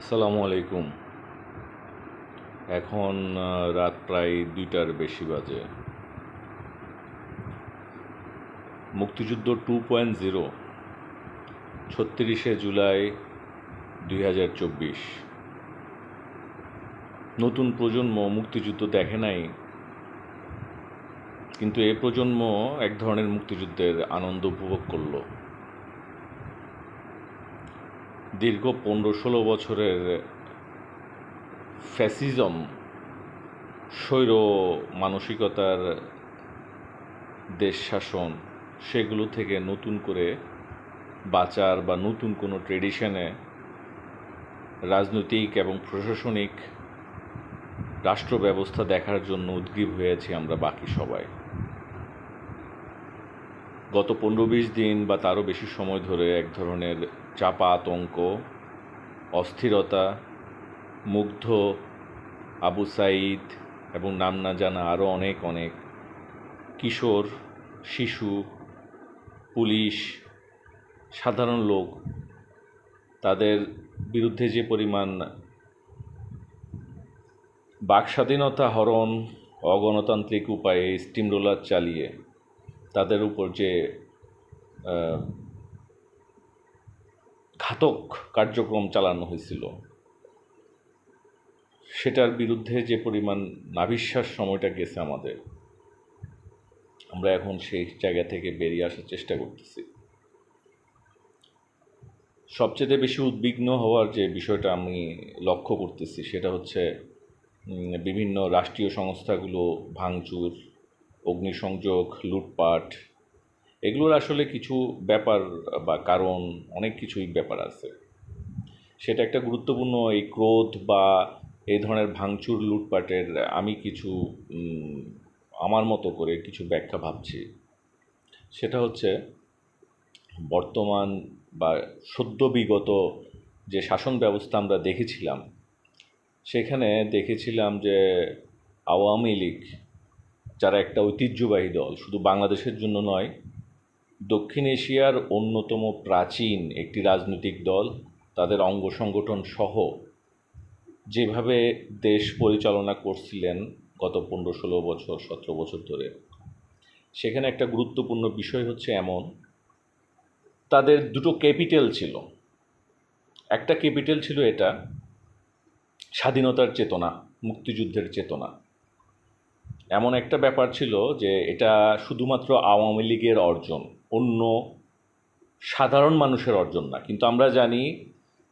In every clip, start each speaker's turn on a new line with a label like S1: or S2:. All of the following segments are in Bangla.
S1: আসসালামু আলাইকুম। এখন রাত প্রায় দুইটার বেশি বাজে। মুক্তিযুদ্ধ টু পয়েন্ট জিরো, ছত্রিশে জুলাই দুই হাজার চব্বিশ। নতুন প্রজন্ম মুক্তিযুদ্ধ দেখে নাই, কিন্তু এ প্রজন্ম এক ধরনের মুক্তিযুদ্ধের আনন্দ উপভোগ করল। দীর্ঘ পনেরো ষোলো বছরের ফ্যাসিজম, স্বৈর মানসিকতার দেশ শাসন সেগুলো থেকে নতুন করে বাঁচার বা নতুন কোনো ট্রেডিশনে রাজনৈতিক এবং প্রশাসনিক রাষ্ট্র ব্যবস্থা দেখার জন্য উদ্গ্রীব হয়েছি আমরা বাকি সবাই। গত পনেরো বিশ দিন বা তারও বেশি সময় ধরে এক ধরনের চাপা আতঙ্ক অস্থিরতা, মুগ্ধ আবু সাইদ এবং নাম না জানা আরও অনেক অনেক। কিশোর, শিশু, পুলিশ, সাধারণ লোক, তাদের বিরুদ্ধে যে পরিমাণ বাকস্বাধীনতা হরণ, অগণতান্ত্রিক উপায়ে স্টিম রোলার চালিয়ে তাদের উপর যে ঘাতক কার্যক্রম চালানো হয়েছিল। সেটার বিরুদ্ধে যে পরিমাণ নাভিশ্বাস সময়টা গেছে আমাদের, আমরা এখন সেই জায়গা থেকে বেরিয়ে আসার চেষ্টা করতেছি। সবচেয়ে বেশি উদ্বিগ্ন হওয়ার যে বিষয়টা আমি লক্ষ্য করতেছি, সেটা হচ্ছে বিভিন্ন রাষ্ট্রীয় সংস্থাগুলো, ভাঙচুর, অগ্নিসংযোগ, লুটপাট এগুলোর আসলে কিছু ব্যাপার বা কারণ, অনেক কিছুই ব্যাপার আছে। সেটা একটা গুরুত্বপূর্ণ এই ক্রোধ বা এই ধরনের ভাঙচুর লুটপাটের আমি কিছু আমার মতো করে কিছু ব্যাখ্যা ভাবছি। সেটা হচ্ছে, বর্তমান বা সদ্য বিগত যে শাসন ব্যবস্থা আমরা দেখেছিলাম, সেখানে দেখেছিলাম যে আওয়ামী লীগ যারা একটা ঐতিহ্যবাহী দল, শুধু বাংলাদেশের জন্য নয় দক্ষিণ এশিয়ার অন্যতম প্রাচীন একটি রাজনৈতিক দল, তাদের অঙ্গ সংগঠন সহ যেভাবে দেশ পরিচালনা করছিলেন গত পনেরো, ষোলো বছর, সতেরো বছর ধরে। সেখানে একটা গুরুত্বপূর্ণ বিষয় হচ্ছে এমন, তাদের দুটো ক্যাপিটাল ছিল। একটা ক্যাপিটাল ছিল এটা, স্বাধীনতার চেতনা, মুক্তিযুদ্ধের চেতনা। এমন একটা ব্যাপার ছিল যে এটা শুধুমাত্র আওয়ামী লীগের অর্জন। অন্য সাধারণ মানুষের অর্জন না। কিন্তু আমরা জানি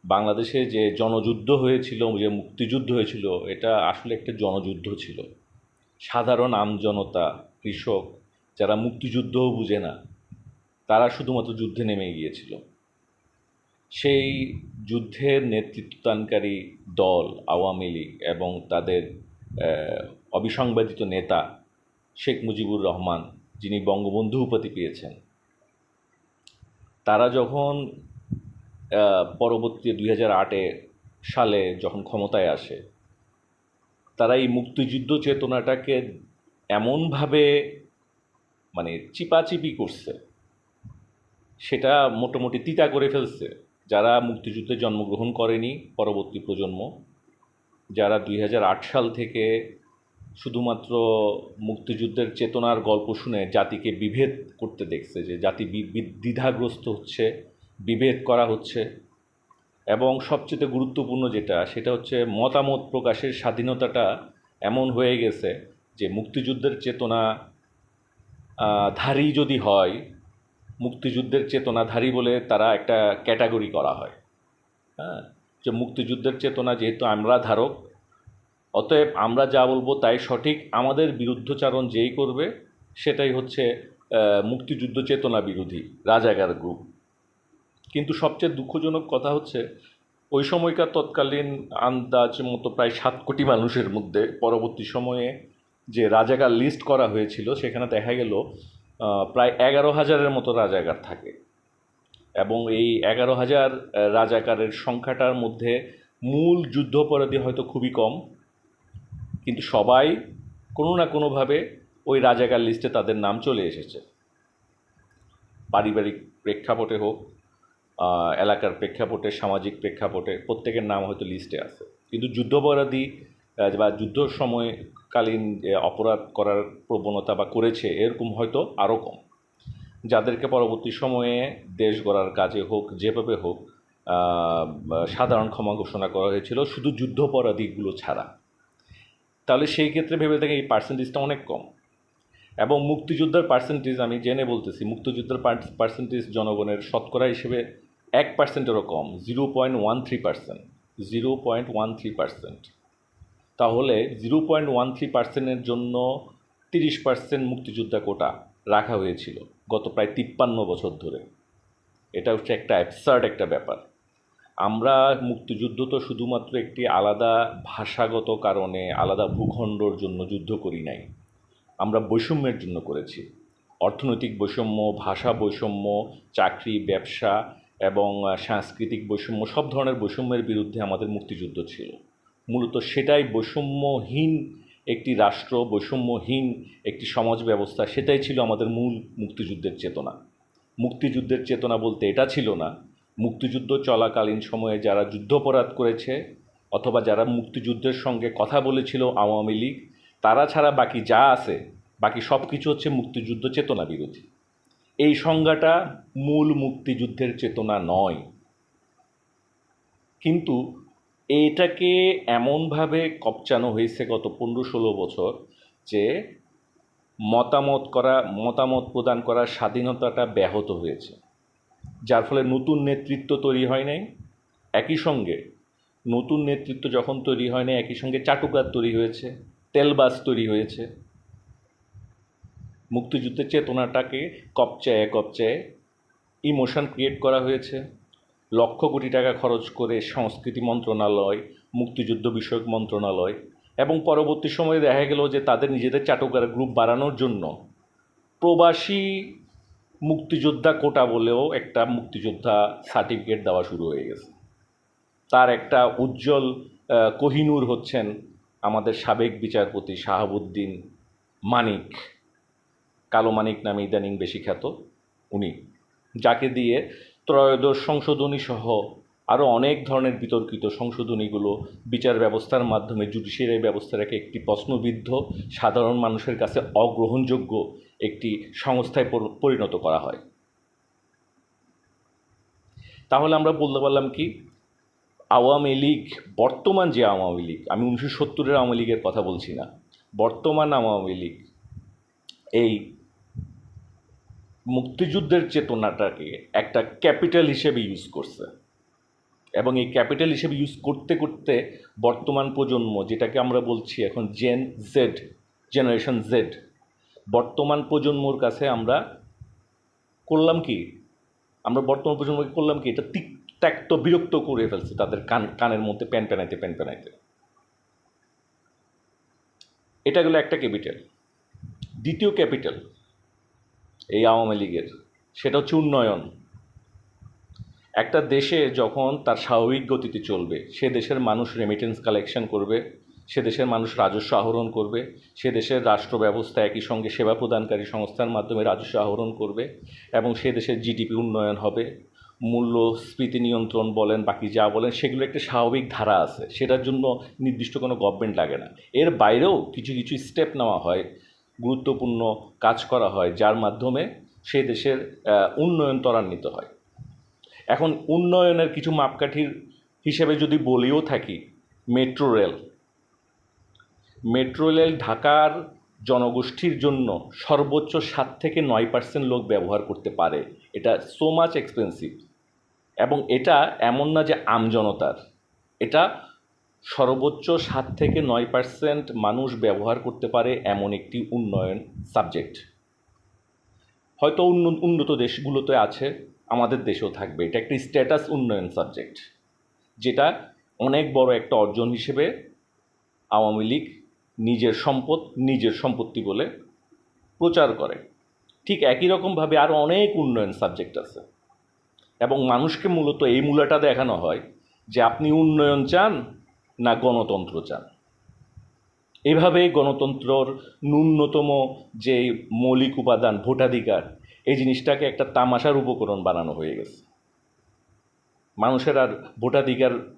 S1: বাংলাদেশে যে জনযুদ্ধ হয়েছিল, যে মুক্তিযুদ্ধ হয়েছিল, এটা আসলে একটা জনযুদ্ধ ছিল। সাধারণ আমজনতা কৃষক, যারা মুক্তিযুদ্ধও বুঝে না, তারা শুধুমাত্র যুদ্ধে নেমে গিয়েছিল। সেই যুদ্ধের নেতৃত্বদানকারী দল, আওয়ামী লীগ এবং তাদের অবিসংবাদিত নেতা শেখ মুজিবুর রহমান, যিনি বঙ্গবন্ধু উপাধি পেয়েছেন তারা যখন পরবর্তী দুই হাজার আটে সালে যখন ক্ষমতায় আসে, তারা এই মুক্তিযুদ্ধ চেতনাটাকে এমনভাবে মানে চিপাচিপি করছে, সেটা মোটামুটি তিতা করে ফেলছে। যারা মুক্তিযুদ্ধে জন্মগ্রহণ করেনি পরবর্তী প্রজন্ম, যারা দুই হাজার আট সাল থেকে শুধুমাত্র মুক্তিযুদ্ধের চেতনার গল্প শুনে জাতিকে বিভেদ করতে দেখছে, যে জাতি দ্বিধাগ্রস্ত হচ্ছে, বিভেদ করা হচ্ছে। এবং সবচেয়ে গুরুত্বপূর্ণ যেটা, সেটা হচ্ছে মতামত প্রকাশের স্বাধীনতাটা এমন হয়ে গেছে যে মুক্তিযুদ্ধের চেতনা ধারী যদি হয়, মুক্তিযুদ্ধের চেতনাধারী বলে তারা একটা ক্যাটাগরি করা হয়। হ্যাঁ? যে মুক্তিযুদ্ধের চেতনা যেহেতু আমরা ধারক অতএব আমরা যা বলব তাই সঠিক। আমাদের বিরুদ্ধচারণ যেই করবে, সেটাই হচ্ছে মুক্তিযুদ্ধ চেতনা বিরোধী রাজাগার গ্রুপ কিন্তু সবচেয়ে দুঃখজনক কথা হচ্ছে, ওই সময়কার তৎকালীন আন্দাজ মতো প্রায় সাত কোটি মানুষের মধ্যে পরবর্তী সময়ে যে রাজাকার লিস্ট করা হয়েছিল, সেখানে দেখা গেল প্রায় এগারো হাজারের মতো রাজাকার থাকে। এবং এই এগারো হাজার রাজাকারের সংখ্যাটার মধ্যে মূল যুদ্ধাপরাধী হয়তো খুবই কম কিন্তু সবাই কোনো না কোনোভাবে ওই রাজাকার লিস্টে তাদের নাম চলে এসেছে। পারিবারিক প্রেক্ষাপটে হোক এলাকার প্রেক্ষাপটে, সামাজিক প্রেক্ষাপটে, প্রত্যেকের নাম হয়তো লিস্টে আছে। কিন্তু যুদ্ধাপরাধী বা যুদ্ধ সময়কালীন অপরাধ করার প্রবণতা বা করেছে, এরকম হয়তো আরও কম। যাদেরকে পরবর্তী সময়ে দেশ গড়ার কাজে হোক, যেভাবে হোক সাধারণ ক্ষমা ঘোষণা করা হয়েছিল, শুধু যুদ্ধাপরাধীগুলো ছাড়া। তাহলে সেই ক্ষেত্রে ভেবে দেখেন এই পার্সেন্টেজটা অনেক কম। এবং মুক্তিযোদ্ধার পার্সেন্টেজ আমি জেনে বলতেছি, মুক্তিযোদ্ধার পার্সেন্টেজ জনগণের শতকরা হিসেবে এক পার্সেন্টেরও কম zero point one three percent zero point one three percent তাহলে জিরো পয়েন্ট ওয়ান থ্রি পার্সেন্টের জন্য তিরিশ পার্সেন্ট মুক্তিযোদ্ধা কোটা রাখা হয়েছিল গত প্রায় তিপ্পান্ন বছর ধরে। এটা হচ্ছে একটা অ্যাবসার্ড একটা ব্যাপার। আমরা মুক্তিযুদ্ধ তো শুধুমাত্র একটি আলাদা ভাষাগত কারণে, আলাদা ভূখণ্ডর জন্য যুদ্ধ করি নাই। আমরা বৈষম্যের জন্য করেছি। অর্থনৈতিক বৈষম্য, ভাষা বৈষম্য, চাকরি, ব্যবসা এবং সাংস্কৃতিক বৈষম্য সব ধরনের বৈষম্যের বিরুদ্ধে আমাদের মুক্তিযুদ্ধ ছিল। মূলত সেটাই বৈষম্যহীন একটি রাষ্ট্র, বৈষম্যহীন একটি সমাজ ব্যবস্থা, সেটাই ছিল আমাদের মূল মুক্তিযুদ্ধের চেতনা। মুক্তিযুদ্ধের চেতনা বলতে এটা ছিল না মুক্তিযুদ্ধ চলাকালীন সময়ে যারা যুদ্ধাপরাধ করেছে অথবা যারা মুক্তিযুদ্ধের সঙ্গে কথা বলেছিল আওয়ামী লীগ, তারা ছাড়া বাকি যা আছে, বাকি সব কিছু হচ্ছে মুক্তিযুদ্ধ চেতনা বিরোধী। এই সংজ্ঞাটা মূল মুক্তিযুদ্ধের চেতনা নয়। কিন্তু এটাকে এমনভাবে কপচানো হয়েছে গত পনেরো ষোলো বছর যে মতামত করা, মতামত প্রদান করার স্বাধীনতাটা ব্যাহত হয়েছে। যার ফলে নতুন নেতৃত্ব তৈরি হয় নাই। একই সঙ্গে নতুন নেতৃত্ব যখন তৈরি হয় নাই, একই সঙ্গে চাটুকার তৈরি হয়েছে তেলবাস তৈরি হয়েছে। মুক্তিযুদ্ধের চেতনাটাকে কপচায় কপচায় ইমোশন ক্রিয়েট করা হয়েছে। লক্ষ কোটি টাকা খরচ করে সংস্কৃতি মন্ত্রণালয়, মুক্তিযুদ্ধ বিষয়ক মন্ত্রণালয় এবং পরবর্তী সময়ে দেখা গেল যে তাদের নিজেদের চাটুকার গ্রুপ বাড়ানোর জন্য প্রবাসী মুক্তিযোদ্ধা কোটা বলেও একটা মুক্তিযোদ্ধা সার্টিফিকেট দেওয়া শুরু হয়ে গেছে। তার একটা উজ্জ্বল কোহিনূর হচ্ছেন আমাদের সাবেক বিচারপতি শাহাবুদ্দিন মানিক। কালো মানিক নামে ইদানিং বেশি খ্যাত উনি, যাকে দিয়ে ত্রয়োদশ সংশোধনী সহ আরও অনেক ধরনের বিতর্কিত সংশোধনীগুলো বিচার ব্যবস্থার মাধ্যমে, জুডিশিয়ারি ব্যবস্থাটাকে একটি প্রশ্নবিদ্ধ, সাধারণ মানুষের কাছে অগ্রহণযোগ্য একটি সংস্থায় পরিণত করা হয়। তাহলে আমরা বলতে পারলাম কি? আওয়ামী লীগ, বর্তমান যে আওয়ামী লীগ, আমি উনিশশো সত্তরের আওয়ামী লীগের কথা বলছি না, বর্তমান আওয়ামী লীগ এই মুক্তিযুদ্ধের চেতনাটাকে একটা ক্যাপিটাল হিসেবে ইউজ করছে। এবং এই ক্যাপিটাল হিসেবে ইউজ করতে করতে বর্তমান প্রজন্ম, যেটাকে আমরা বলছি এখন জেন জেড জেনারেশন জেড বর্তমান প্রজন্মর কাছে আমরা করলাম কি? আমরা বর্তমান প্রজন্মকে করলাম কি? এটা তিক ত্যাক্ত বিরক্ত করে ফেলছে তাদের কান, কানের মধ্যে প্যান প্যানাইতে প্যান প্যানাইতে এটা গেলো একটা ক্যাপিটাল। দ্বিতীয় ক্যাপিটাল এই আওয়ামী লীগের, সেটা হচ্ছে উন্নয়ন। একটা দেশে যখন তার স্বাভাবিক গতিতে চলবে, সে দেশের মানুষ রেমিটেন্স কালেকশন করবে সে দেশের মানুষ রাজস্ব আহরণ করবে, সে দেশের রাষ্ট্র ব্যবস্থা একই সঙ্গে সেবা প্রদানকারী সংস্থার মাধ্যমে রাজস্ব আহরণ করবে এবং সে দেশের জিডিপি উন্নয়ন হবে। মূল্যস্ফীতি নিয়ন্ত্রণ বলেন, বাকি যা বলেন, সেগুলো একটা স্বাভাবিক ধারা আছে। সেটার জন্য নির্দিষ্ট কোনো গভর্নমেন্ট লাগে না। এর বাইরেও কিছু কিছু স্টেপ নেওয়া হয়, গুরুত্বপূর্ণ কাজ করা হয়, যার মাধ্যমে সে দেশের উন্নয়ন ত্বরান্বিত হয়। এখন উন্নয়নের কিছু মাপকাঠির হিসেবে যদি বলেও থাকি মেট্রো রেল মেট্রো রেল ঢাকার জনগোষ্ঠীর জন্য সর্বোচ্চ সাত থেকে নয় পার্সেন্ট লোক ব্যবহার করতে পারে। এটা সো মাচ এক্সপেন্সিভ এবং এটা এমন না যে আমজনতার এটা সর্বোচ্চ সাত থেকে নয় পার্সেন্ট মানুষ ব্যবহার করতে পারে এমন একটি উন্নয়ন সাবজেক্ট। হয়তো উন্ন- উন্নত দেশগুলোতে আছে, আমাদের দেশেও থাকবে। এটা একটি স্ট্যাটাস উন্নয়ন সাবজেক্ট যেটা অনেক বড় একটা অর্জন হিসেবে আওয়ামী লীগ নিজের সম্পদ নিজের সম্পত্তি বলে প্রচার করে। ঠিক একই রকমভাবে আরও অনেক উন্নয়ন সাবজেক্ট আছে। এবং মানুষকে মূলত এই মূলাটা দেখানো হয় যে আপনি উন্নয়ন চান না গণতন্ত্র চান। এভাবে গণতন্ত্রর ন্যূনতম যে মৌলিক উপাদান, ভোটাধিকার, এই জিনিসটাকে একটা তামাশার উপকরণ বানানো হয়ে গেছে। মানুষের আর ভোটাধিকার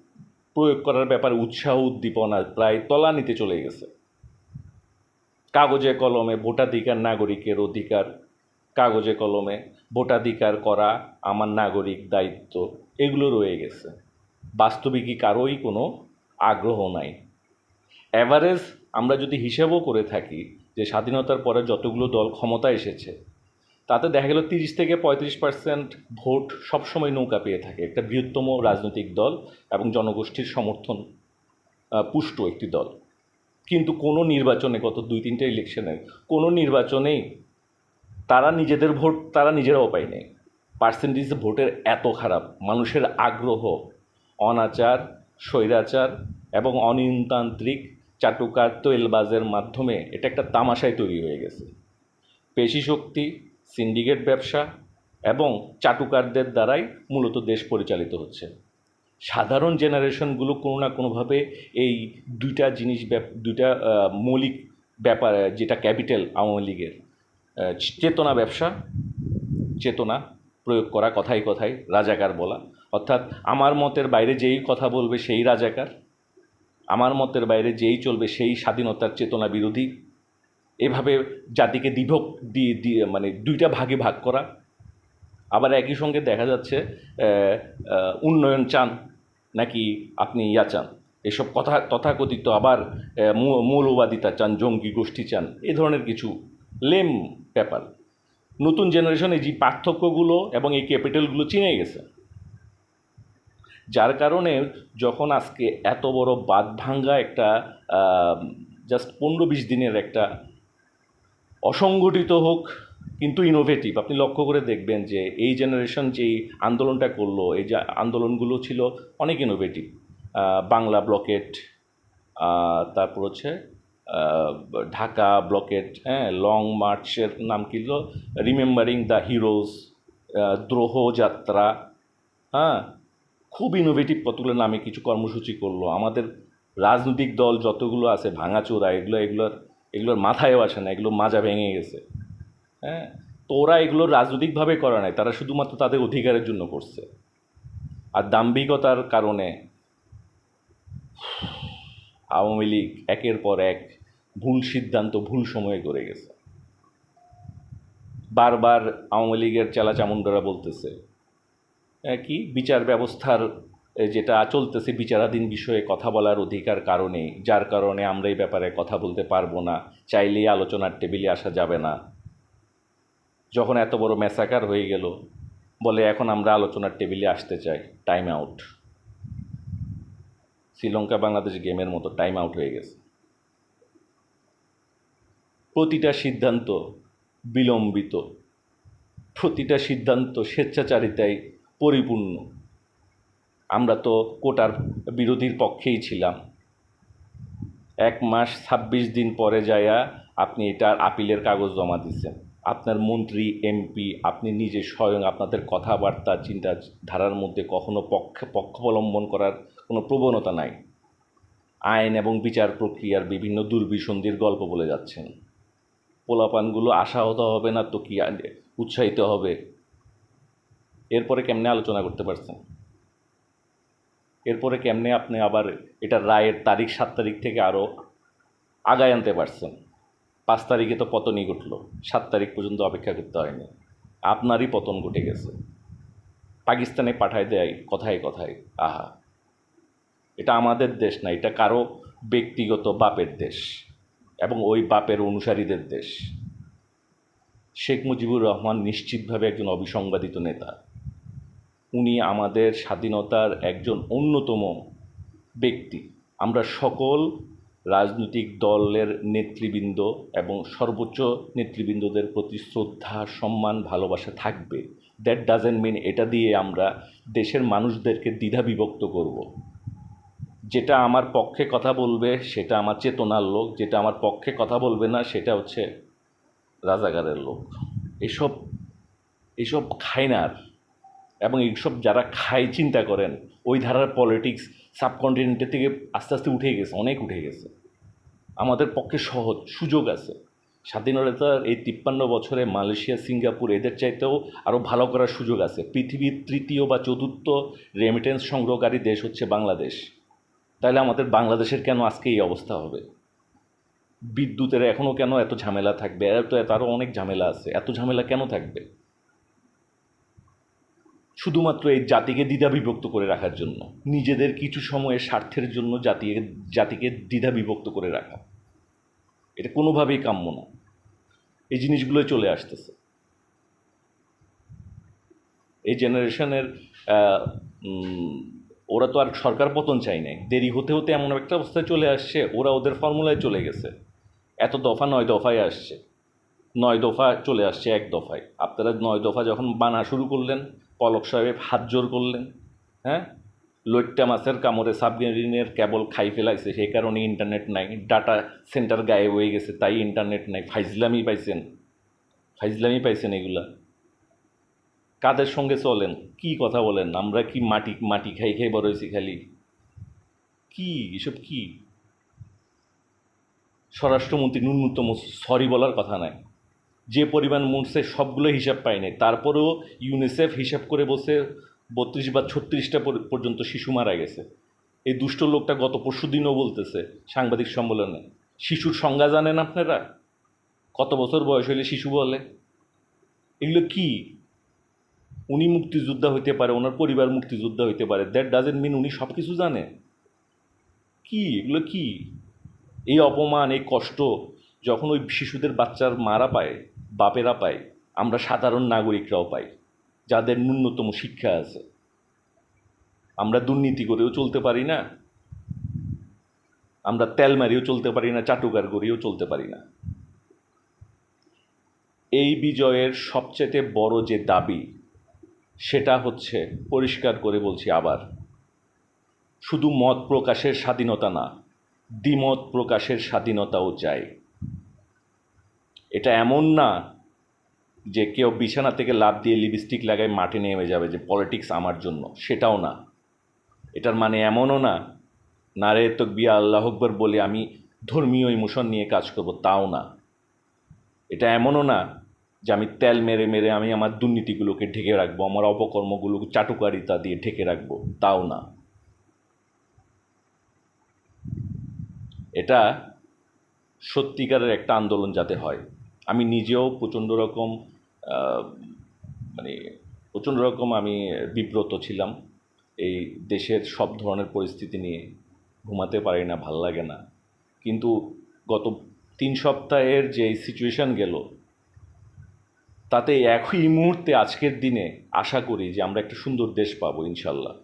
S1: প্রয়োগ করার ব্যাপারে উৎসাহ, উদ্দীপনা প্রায় তলানিতে চলে গেছে। কাগজে কলমে ভোটাধিকার, নাগরিকের অধিকার। কাগজে কলমে ভোটাধিকার করা আমার নাগরিক দায়িত্ব। এগুলো রয়ে গেছে। বাস্তবিকই কারোই কোনো আগ্রহ নাই। অ্যাভারেজ আমরা যদি হিসেবও করে থাকি যে স্বাধীনতার পরে যতগুলো দল ক্ষমতা এসেছে, তাতে দেখা গেল তিরিশ থেকে পঁয়ত্রিশ পার্সেন্ট ভোট সবসময় নৌকা পেয়ে থাকে। একটা বৃহত্তম রাজনৈতিক দল এবং জনগোষ্ঠীর সমর্থন পুষ্ট একটি দল। কিন্তু কোনো নির্বাচনে গত দুই তিনটে ইলেকশনে কোনো নির্বাচনেই তারা নিজেদের ভোট, তারা নিজেরাও পায়নি। পার্সেন্টেজ ভোটের এত খারাপ, মানুষের আগ্রহ, অনাচার, স্বৈরাচার এবং অনিয়মতান্ত্রিক চাটুকার তৈলবাজের মাধ্যমে এটা একটা তামাশায় তৈরি হয়ে গেছে। পেশি শক্তি সিন্ডিকেট ব্যবসা এবং চাটুকারদের দ্বারাই মূলত দেশ পরিচালিত হচ্ছে। সাধারণ জেনারেশনগুলো কোনো না কোনোভাবে এই দুইটা জিনিস দুইটা মৌলিক ব্যাপার, যেটা ক্যাপিটাল আওয়ামী লীগের চেতনা ব্যবসা, চেতনা প্রয়োগ করা কথাই কথাই রাজাকার বলা। অর্থাৎ আমার মতের বাইরে যেই কথা বলবে সেই রাজাকার, আমার মতের বাইরে যেই চলবে সেই স্বাধীনতার চেতনা বিরোধী। এভাবে জাতিকে দ্বিভক মানে দুইটা ভাগে ভাগ করা। আবার একই সঙ্গে দেখা যাচ্ছে উন্নয়ন চান নাকি আপনি ইয়া চান? এসব কথা তথাকথিত আবার মৌলবাদিতা চান, জঙ্গি গোষ্ঠী চান, এ ধরনের কিছু লেম ব্যাপার। নতুন জেনারেশন এই যে পার্থক্যগুলো এবং এই ক্যাপিটালগুলো চিনে গেছে। যার কারণে যখন আজকে এত বড় বাদ ভাঙ্গা একটা জাস্ট পনেরো বিশ দিনের একটা অসংগঠিত হোক কিন্তু ইনোভেটিভ আপনি লক্ষ্য করে দেখবেন যে এই জেনারেশন যেই আন্দোলনটা করল, এই যে আন্দোলনগুলো ছিল অনেক ইনোভেটিভ বাংলা ব্লকেট তারপর হচ্ছে ঢাকা ব্লকেট হ্যাঁ লং মার্চের নাম কি ছিল? রিমেম্বারিং দ্য হিরোজ দ্রোহ যাত্রা হ্যাঁ খুব ইনোভেটিভ কতগুলো নামে কিছু কর্মসূচি করল। আমাদের রাজনৈতিক দল যতগুলো আছে, ভাঙাচোরা, এগুলো, এগুলোর এগুলোর মাথায়ও আসে না, এগুলো মাজা ভেঙে গেছে। হ্যাঁ? তো ওরা এগুলো রাজনৈতিকভাবে করা নাই, তারা শুধুমাত্র তাদের অধিকারের জন্য করছে। আর দাম্ভিকতার কারণে আওয়ামী লীগ একের পর এক ভুল সিদ্ধান্ত, ভুল সময়ে করে গেছে। বারবার আওয়ামী লীগের চেলা চামুন্ডরা বলতেছে কি? বিচার ব্যবস্থার যেটা চলতেছে বিচারাধীন বিষয়ে কথা বলার অধিকার কারণে, যার কারণে আমরা এই ব্যাপারে কথা বলতে পারব না, চাইলেই আলোচনার টেবিলে আসা যাবে না। যখন এত বড় ম্যাসাকার হয়ে গেল, বলে এখন আমরা আলোচনার টেবিলে আসতে চাই টাইম আউট শ্রীলঙ্কা বাংলাদেশ গেমের মতো টাইম আউট হয়ে গেছে। প্রতিটা সিদ্ধান্ত বিলম্বিত। প্রতিটা সিদ্ধান্ত স্বেচ্ছাচারিতায় পরিপূর্ণ। আমরা তো কোটার বিরোধীর পক্ষেই ছিলাম। এক মাস ছাব্বিশ দিন পরে যায়া আপনি এটার আপিলের কাগজ জমা দিচ্ছেন আপনার মন্ত্রী, এমপি, আপনি নিজে স্বয়ং আপনাদের কথাবার্তা চিন্তা ধারার মধ্যে কখনো পক্ষ পক্ষবলম্বন করার কোনো প্রবণতা নাই। আইন এবং বিচার প্রক্রিয়ার বিভিন্ন দুর্বিসন্ধির গল্প বলে যাচ্ছেন। পোলাপানগুলো আশাহত হবে না তো কি উৎসাহিত হবে? এরপরে কেমনে আলোচনা করতে পারছেন? এরপরে কেমনে আপনি আবার এটা রায়ের তারিখ, সাত তারিখ থেকে আরও আগায় আনতে পারছেন? পাঁচ তারিখে তো পতনই ঘটলো। সাত তারিখ পর্যন্ত অপেক্ষা করতে হয়নি। আপনারই পতন ঘটে গেছে। পাকিস্তানে পাঠায় দেয় কথায় কথায়, আহা, এটা আমাদের দেশ না, এটা কারও ব্যক্তিগত বাপের দেশ এবং ওই বাপের অনুসারীদের দেশ। শেখ মুজিবুর রহমান নিশ্চিতভাবে একজন অবিসংবাদিত নেতা। উনি আমাদের স্বাধীনতার একজন অন্যতম ব্যক্তি। আমরা সকল রাজনৈতিক দলের নেতৃবৃন্দ এবং সর্বোচ্চ নেতৃবৃন্দদের প্রতি শ্রদ্ধা, সম্মান, ভালোবাসা থাকবে। দ্যাট ডাজেন্ট মিন এটা দিয়ে আমরা দেশের মানুষদেরকে দ্বিধা বিভক্ত করব। যেটা আমার পক্ষে কথা বলবে, সেটা আমার চেতনার লোক, যেটা আমার পক্ষে কথা বলবে না, সেটা হচ্ছে রাজাগারের লোক। এসব এসব খায় না আর এবং এইসব যারা খায়, চিন্তা করেন, ওই ধারার পলিটিক্স সাবকন্টিনেন্টের থেকে আস্তে আস্তে উঠে গেছে, অনেক উঠে গেছে। আমাদের পক্ষে সহজ সুযোগ আছে। স্বাধীনতার এই তিপ্পান্ন বছরে মালয়েশিয়া, সিঙ্গাপুর এদের চাইতেও আরও ভালো করার সুযোগ আছে। পৃথিবীর তৃতীয় বা চতুর্থ রেমিটেন্স সংগ্রহকারী দেশ হচ্ছে বাংলাদেশ। তাহলে আমাদের বাংলাদেশের কেন আজকে এই অবস্থা হবে? বিদ্যুতের এখনও কেন এত ঝামেলা থাকবে? এত এত আরও অনেক ঝামেলা আছে। এত ঝামেলা কেন থাকবে? শুধুমাত্র এই জাতিকে দ্বিধা বিভক্ত করে রাখার জন্য। নিজেদের কিছু সময়ের স্বার্থের জন্য জাতিকে জাতিকে দ্বিধা বিভক্ত করে রাখা। এটা কোনোভাবেই কাম্য না। এই জিনিসগুলোই চলে আসতেছে। এই জেনারেশনের ওরা তো আর সরকার পতন চাই নাই। দেরি হতে হতে এমন একটা অবস্থায় চলে আসছে, ওরা ওদের ফর্মুলায় চলে গেছে। এত দফা নয় দফায় আসছে। নয় দফা চলে আসছে এক দফায়। আপনারা নয় দফা যখন বানা শুরু করলেন, পলক সাহেব হাত জোর করলেন হ্যাঁ? লইট্টা মাছের কামড়ে সাবমেরিনের কেবল খাই ফেলাইছে, সেই কারণে ইন্টারনেট নাই। ডাটা সেন্টার গায়েব হয়ে গেছে, তাই ইন্টারনেট নাই। ফাইজলামি পাইছেন? ফাইজলামি পাইছেন এগুলা? কাদের সঙ্গে চলেন? কি কথা বলেন? আমরা কি মাটি মাটি খাই খাই বড় হয়েছি খালি? কি? এসব কি? স্বরাষ্ট্রমন্ত্রী ন্যূনতম সরি বলার কথা নাই। যে পরিমাণ মরছে সবগুলো হিসাব পায়নি তারপরেও ইউনিসেফ হিসাব করে বসে বত্রিশ বা ছত্রিশটা পর্যন্ত শিশু মারা গেছে। এই দুষ্ট লোকটা গত পরশু দিনও বলতেছে সাংবাদিক সম্মেলনে। শিশুর সংজ্ঞা জানেন আপনারা? কত বছর বয়স হলে শিশু বলে? এগুলো কি? উনি মুক্তিযোদ্ধা হইতে পারে, ওনার পরিবার মুক্তিযোদ্ধা হইতে পারে। দ্যাট ডাজেন্ট মিন উনি সব কিছু জানে। কি? এগুলো কি? এই অপমান, এই কষ্ট যখন ওই শিশুদের বাচ্চার মারা পায়, বাপেরা পায়, আমরা সাধারণ নাগরিকরাও পাই। যাদের ন্যূনতম শিক্ষা আছে। আমরা দুর্নীতি করেও চলতে পারি না। আমরা তেল মারিও চলতে পারি না, চাটুকার করেও চলতে পারি না। এই বিজয়ের সবচেয়ে বড় যে দাবি, সেটা হচ্ছে, পরিষ্কার করে বলছি আবার, শুধু মত প্রকাশের স্বাধীনতা না, দ্বিমত প্রকাশের স্বাধীনতাও চাই। এটা এমন না যে কেউ বিছানা থেকে লাভ দিয়ে লিপস্টিক লাগায় মাঠে নেমে যাবে যে পলিটিক্স আমার জন্য, সেটাও না। এটার মানে এমনও না নারে তকবিয়া আল্লাহ আকবর বলে আমি ধর্মীয় ইমোশন নিয়ে কাজ করব, তাও না। এটা এমনও না যে আমি তেল মেরে মেরে আমি আমার দুর্নীতিগুলোকে ঢেকে রাখব, আমার অপকর্মগুলোকে চাটুকারিতা দিয়ে ঢেকে রাখব, তাও না। এটা সত্যিকারের একটা আন্দোলন যাতে হয়। আমি নিজেও প্রচণ্ড রকম মানে প্রচণ্ড রকম আমি বিব্রত ছিলাম। এই দেশের সব ধরনের পরিস্থিতি নিয়ে ঘুমাতে পারি না, ভালো লাগে না। কিন্তু গত তিন সপ্তাহের যে সিচুয়েশান গেল, তাতে একই মুহূর্তে আজকের দিনে আশা করি যে আমরা একটা সুন্দর দেশ পাবো, ইনশাল্লাহ।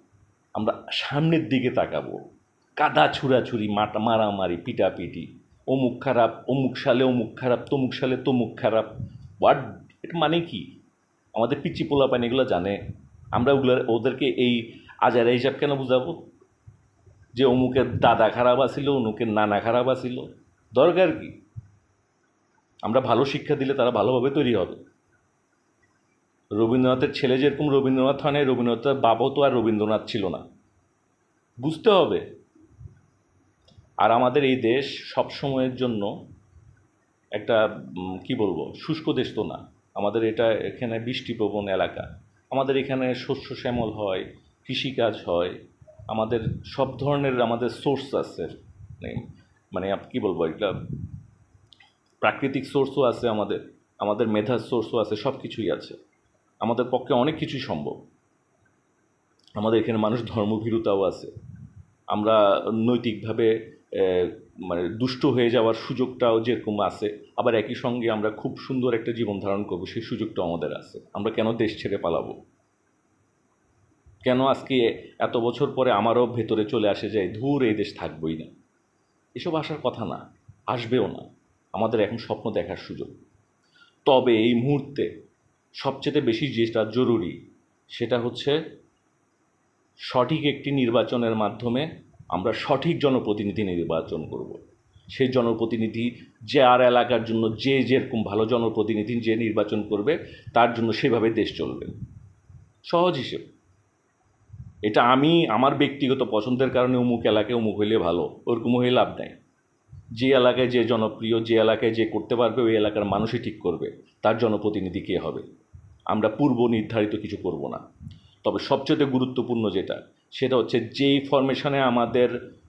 S1: আমরা সামনের দিকে তাকাবো। কাদা ছুড়াছুরি মাটা মারামারি, পিটাপিটি, অমুক খারাপ, অমুক সালে অমুক খারাপ, তমুক সালে তমুক খারাপ হোয়াট এটা মানে কি? আমাদের পিচি পোলাপান এগুলো জানে। আমরা ওগুলো ওদেরকে এই আজারে হিসাব কেন বুঝাবো? যে অমুকের দাদা খারাপ আসিল অমুকের নানা খারাপ আসিল দরকার কি? আমরা ভালো শিক্ষা দিলে তারা ভালোভাবে তৈরি হবে। রবীন্দ্রনাথের ছেলে যেরকম রবীন্দ্রনাথ হয় নাই, রবীন্দ্রনাথের বাবাও তো আর রবীন্দ্রনাথ ছিল না। বুঝতে হবে। আর আমাদের এই দেশ সব সময়ের জন্য একটা কি বলব, শুষ্ক দেশ তো না। আমাদের এটা এখানে বৃষ্টিপ্রবণ এলাকা। আমাদের এখানে শস্য শ্যামল হয়, কৃষিকাজ হয়, আমাদের সব ধরনের আমাদের সোর্স আছে। মানে মানে কী বলব এটা? প্রাকৃতিক সোর্সও আছে আমাদের আমাদের মেধার সোর্সও আছে, সব কিছুই আছে। আমাদের পক্ষে অনেক কিছুই সম্ভব। আমাদের এখানে মানুষ ধর্মভীরুতাও আছে। আমরা নৈতিকভাবে মানে দুষ্ট হয়ে যাওয়ার সুযোগটাও যেরকম আছে, আবার একই সঙ্গে আমরা খুব সুন্দর একটা জীবন ধারণ করব, সেই সুযোগটাও আমাদের আছে। আমরা কেন দেশ ছেড়ে পালাবো? কেন আজকে এত বছর পরে আমারও ভেতরে চলে আসে যায় ধূর এই দেশ থাকবই না? এসব আসার কথা না, আসবেও না। আমাদের এখন স্বপ্ন দেখার সুযোগ। তবে এই মুহূর্তে সবচেয়ে বেশি যেটা জরুরি, সেটা হচ্ছে সঠিক একটি নির্বাচনের মাধ্যমে আমরা সঠিক জনপ্রতিনিধি নির্বাচন করব। সেই জনপ্রতিনিধি যে আর এলাকার জন্য যে যেরকম ভালো জনপ্রতিনিধি যে নির্বাচন করবে, তার জন্য সেভাবে দেশ চলবে। সহজ হিসেব। এটা আমি, আমার ব্যক্তিগত পছন্দের কারণে অমুক এলাকায় অমুক হইলে ভালো, ওরকম হয়ে লাভ নেয় যে এলাকায় যে জনপ্রিয়, যে এলাকায় যে করতে পারবে, ওই এলাকার মানুষই ঠিক করবে, তার জনপ্রতিনিধি কে হবে? আমরা পূর্ব নির্ধারিত কিছু করব না। তবে সবচেয়ে গুরুত্বপূর্ণ যেটা সেটা হচ্ছে যেই ফরমেশনে আমাদের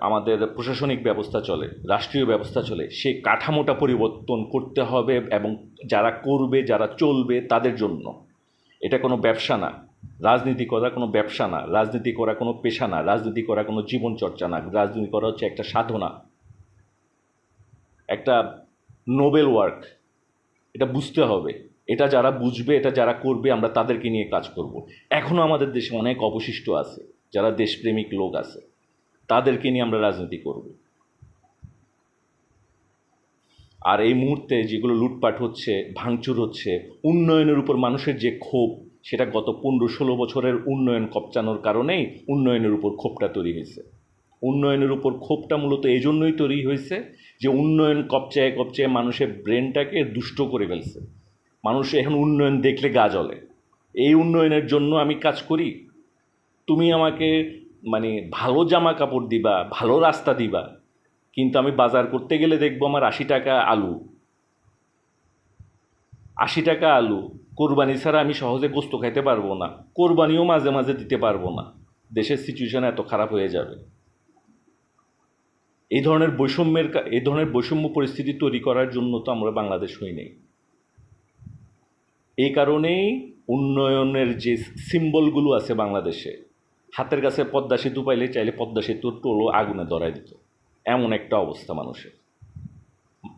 S1: আমাদের প্রশাসনিক ব্যবস্থা চলে, রাষ্ট্রীয় ব্যবস্থা চলে, সেই কাঠামোটা পরিবর্তন করতে হবে এবং যারা করবে, যারা চলবে তাদের জন্য। এটা কোনো ব্যবসা না। রাজনীতি করা কোনো ব্যবসা না। রাজনীতি করা কোনো পেশা না। রাজনীতি করা কোনো জীবন চর্চা না। রাজনীতি করা হচ্ছে একটা সাধনা। একটা নোবেল ওয়ার্ক। এটা বুঝতে হবে। এটা যারা বুঝবে, এটা যারা করবে, আমরা তাদেরকে নিয়ে কাজ করব। এখনও আমাদের দেশে অনেক অবশিষ্ট আছে, যারা দেশপ্রেমিক লোক আছে। তাদেরকে নিয়ে আমরা রাজনীতি করব। আর এই মুহূর্তে যেগুলো লুটপাট হচ্ছে, ভাঙচুর হচ্ছে, উন্নয়নের উপর মানুষের যে ক্ষোভ, সেটা গত পনেরো ষোলো বছরের উন্নয়ন কপচানোর কারণেই উন্নয়নের উপর ক্ষোভটা তৈরি হয়েছে। উন্নয়নের উপর ক্ষোভটা মূলত এই জন্যই তৈরি হয়েছে যে উন্নয়ন কপচায় কপচায় মানুষের ব্রেনটাকে দুষ্ট করে ফেলছে। মানুষ এখন উন্নয়ন দেখলে গা জ্বলে। এই উন্নয়নের জন্য আমি কাজ করি। তুমি আমাকে মানে ভালো জামা কাপড় দিবা, ভালো রাস্তা দিবা, কিন্তু আমি বাজার করতে গেলে দেখব আমার আশি টাকা আলু। আশি টাকা আলু, কোরবানি ছাড়া আমি সহজে গোস্ত খাইতে পারব না, কোরবানিও মাঝে মাঝে দিতে পারব না, দেশের সিচুয়েশন এত খারাপ হয়ে যাবে। এই ধরনের বৈষম্যের এই ধরনের বৈষম্য পরিস্থিতি তৈরি করার জন্য তো আমরা বাংলাদেশ হই নেই। এই কারণেই উন্নয়নের যে সিম্বলগুলো আছে বাংলাদেশে, হাতের কাছে পদ্মা সেতু পাইলে চাইলে পদ্মা সেতুর টোলও আগুনে ধরায় দিত। এমন একটা অবস্থা মানুষের।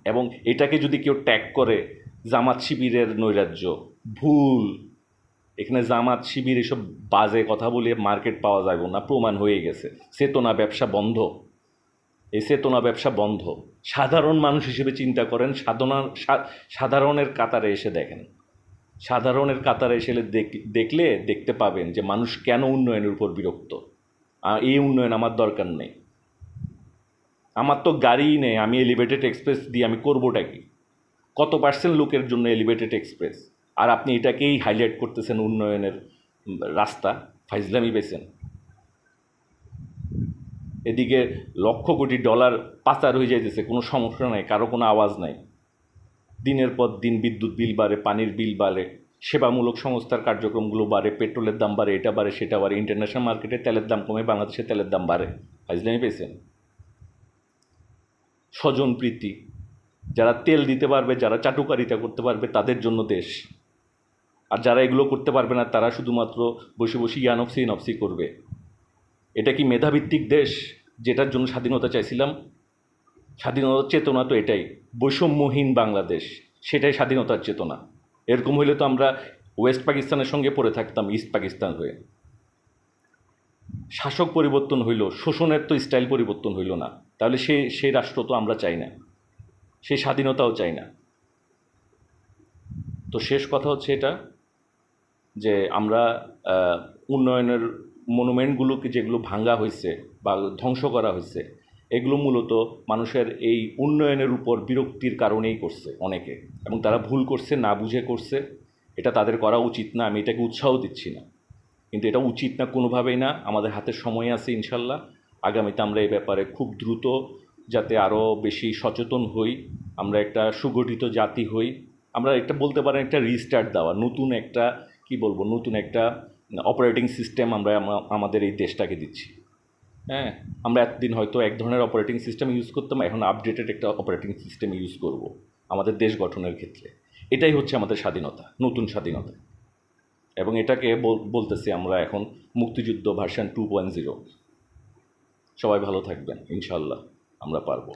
S1: এবং এটাকে যদি কেউ ট্যাগ করে, জামাত শিবিরের নৈরাজ্য, ভুল। এখানে জামাত শিবির এসব বাজে কথা বলে মার্কেট পাওয়া যাবে না, প্রমাণ হয়ে গেছে। চেতনা ব্যবসা বন্ধ। এই চেতনা ব্যবসা বন্ধ। সাধারণ মানুষ হিসেবে চিন্তা করেন, সাধনা সাধারণের কাতারে এসে দেখেন। সাধারণের কাতারে এসে দেখ- দেখলে দেখতে পাবেন যে মানুষ কেন উন্নয়নের উপর বিরক্ত। এই উন্নয়ন আমার দরকার নেই। আমার তো গাড়িই নেই, আমি এলিভেটেড এক্সপ্রেস দিয়ে আমি করবোটা কি? কত পার্সেন্ট লোকের জন্য এলিভেটেড এক্সপ্রেস আর আপনি এটাকেই হাইলাইট করতেছেন উন্নয়নের রাস্তা, ফাইজলামি বেছেন। এদিকে লক্ষ কোটি ডলার পাচার হয়ে যাইতেছে, কোনো সমস্যা নাই, কারও কোনো আওয়াজ নাই। দিনের পর দিন বিদ্যুৎ বিল বাড়ে, পানির বিল বাড়ে, সেবামূলক সংস্থার কার্যক্রমগুলো বাড়ে, পেট্রোলের দাম বাড়ে, এটা বাড়ে, সেটা বাড়ে ইন্টারন্যাশনাল মার্কেটে তেলের দাম কমে বাংলাদেশে তেলের দাম বাড়ে। ফাইজলামি পেয়েছেন? স্বজন প্রীতি, যারা তেল দিতে পারবে, যারা চাটুকারিতা করতে পারবে, তাদের জন্য দেশ। আর যারা এগুলো করতে পারবে না, তারা শুধুমাত্র বসে বসে ইয়ানফসি নফসি করবে। এটা কি মেধাভিত্তিক দেশ, যেটার জন্য স্বাধীনতা চাইছিলাম? স্বাধীনতার চেতনা তো এটাই। বৈষম্যহীন বাংলাদেশ, সেটাই স্বাধীনতার চেতনা। এরকম হইলে তো আমরা ওয়েস্ট পাকিস্তানের সঙ্গে পড়ে থাকতাম, ইস্ট পাকিস্তান হয়ে। শাসক পরিবর্তন হইল, শোষণের তো স্টাইল পরিবর্তন হইল না। তাহলে সে সেই রাষ্ট্র তো আমরা চাই না। সেই স্বাধীনতাও চাই না। তো শেষ কথা হচ্ছে এটা, যে আমরা উন্নয়নের মনুমেন্টগুলোকে যেগুলো ভাঙ্গা হয়েছে বা ধ্বংস করা হয়েছে এগুলো মূলত মানুষের এই উন্নয়নের উপর বিরক্তির কারণেই করছে অনেকে। এবং তারা ভুল করছে, না বুঝে করছে। এটা তাদের করা উচিত না, আমি এটাকে উৎসাহ দিচ্ছি না। কিন্তু এটা উচিত না কোনোভাবেই না, আমাদের হাতে সময় আছে ইনশাল্লাহ। আগামীতে আমরা এই ব্যাপারে খুব দ্রুত যাতে আরও বেশি সচেতন হই, আমরা একটা সুগঠিত জাতি হই। আমরা একটা বলতে পারেন একটা রিস্টার্ট দেওয়া, নতুন একটা, কি বলব, নতুন একটা অপারেটিং সিস্টেম আমরা আমাদের এই দেশটাকে দিচ্ছি। হ্যাঁ আমরা এতদিন হয়তো এক ধরনের অপারেটিং সিস্টেম ইউজ করতাম, এখন আপডেটেড একটা অপারেটিং সিস্টেম ইউজ করব আমাদের দেশ গঠনের ক্ষেত্রে। এটাই হচ্ছে আমাদের স্বাধীনতা, নতুন স্বাধীনতা। এবং এটাকে বলতেছি আমরা এখন মুক্তিযুদ্ধ ভার্সান টু পয়েন্ট জিরো সবাই ভালো থাকবেন ইনশাল্লাহ আমরা পারব।